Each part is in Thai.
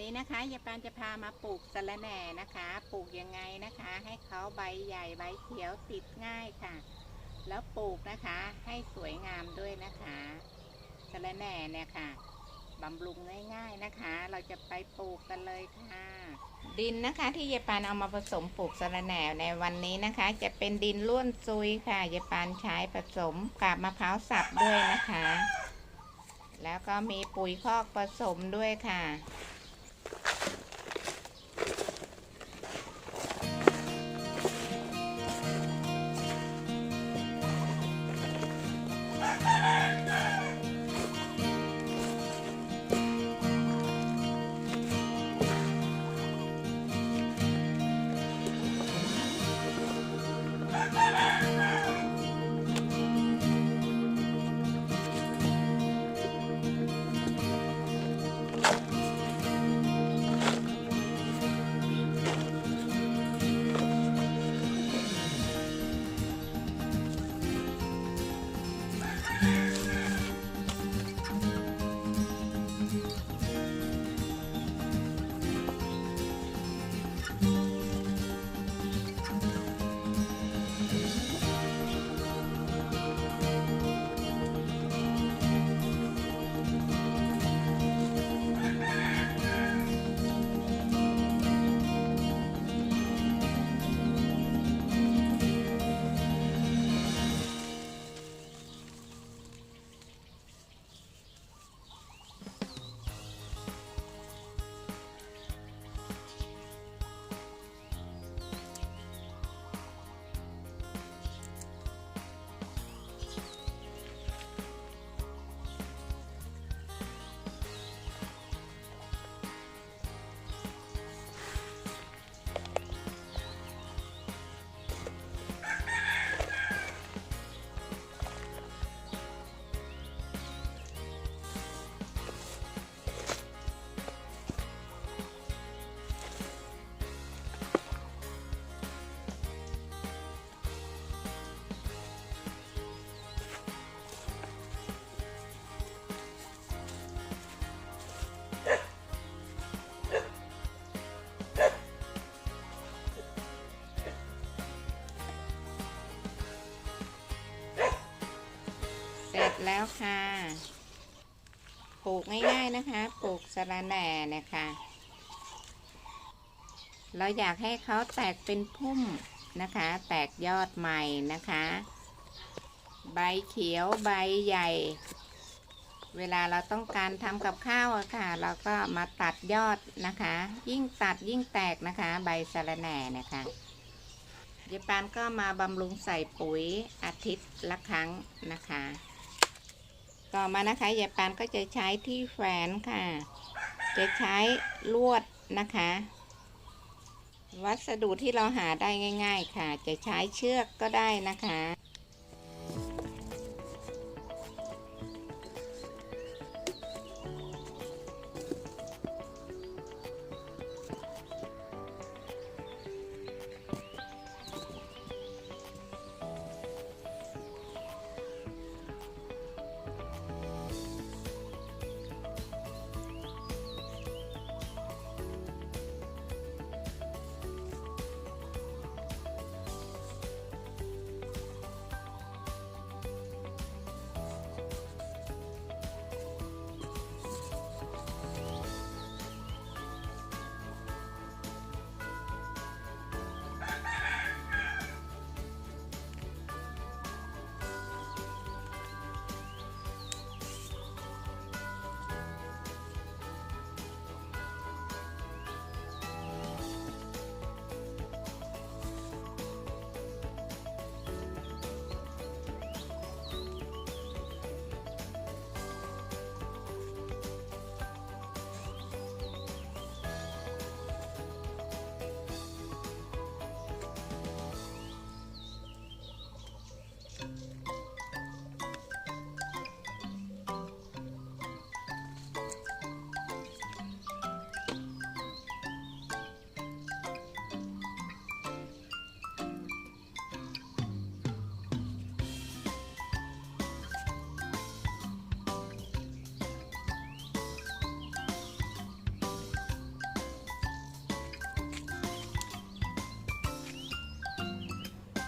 นี้นะคะยายปานจะพามาปลูกสะระแหน่นะคะ ปลูกยังไงนะคะ ให้เขาใบใหญ่ใบเขียวติดง่ายค่ะ แล้วปลูกนะคะให้สวยงามด้วยนะคะสะระแหน่เนี่ยค่ะบำรุงง่ายๆนะคะ เราจะไปปลูกกันเลยค่ะ ดินนะคะที่ยายปานเอามาผสมปลูกสะระแหน่ในวันนี้นะคะ จะเป็นดินล้วนซุยค่ะยายปานใช้ผสมกับมะพร้าวสับด้วยนะคะ แล้วก็มีปุ๋ยคอกผสมด้วยค่ะ แล้วค่ะ ปลูกง่ายๆนะคะ ปลูกสะระแหน่นี่ยค่ะเราอยากให้เขาแตกเป็นพุ่มนะคะ แตกยอดใหม่นะคะ ใบเขียวใบใหญ่ เวลาเราต้องการทำกับข้าวอะค่ะ เราก็มาตัดยอดนะคะ ยิ่งตัดยิ่งแตกนะคะ ใบสะระแหน่นะคะยายปานก็มาบำรุงใส่ปุ๋ยอาทิตย์ละครั้งนะคะ ต่อมานะคะยายปานก็จะใช้ที่แฝนค่ะ จะใช้ลวดนะคะ วัสดุที่เราหาได้ง่าย ๆ ค่ะ จะใช้เชือกก็ได้นะคะ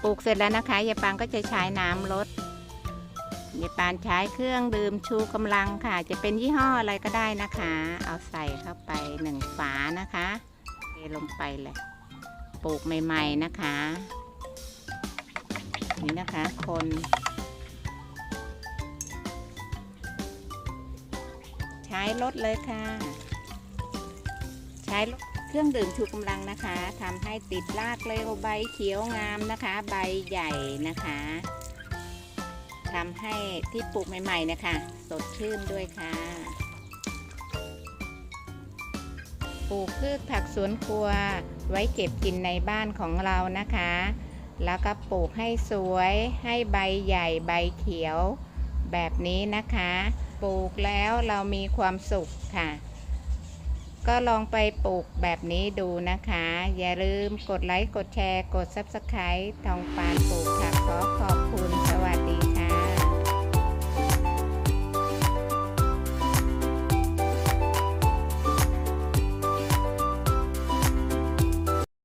ปลูกเสร็จแล้วนะคะยายปางก็จะใช้น้ำลดยายปานใช้เครื่องดื่มชูกำลังค่ะ จะเป็นยี่ห้ออะไรก็ได้นะคะ เอาใส่เข้าไปหนึ่งฝานะคะเทลงไปเลยปลูกใหม่ ๆนะคะ นี่นะคะคนใช้ลดเลยค่ะ ใช้ เครื่องดื่มชูกำลังนะคะทำให้ติดรากเร็วใบเขียวงามนะคะ ใบใหญ่นะคะทำให้ที่ปลูกใหม่ ๆ นะคะ สดชื่นด้วยค่ะปลูกพืชผักสวนครัวไว้เก็บกินในบ้านของเรานะคะ แล้วก็ปลูกให้สวยให้ใบใหญ่ใบเขียวแบบนี้นะคะ ปลูกแล้วเรามีความสุขค่ะ ก็ลองไปปลูกแบบนี้ดูนะคะ อย่าลืมกดไลค์ กดแชร์ กด Subscribe ทองปานปลูกค่ะขอ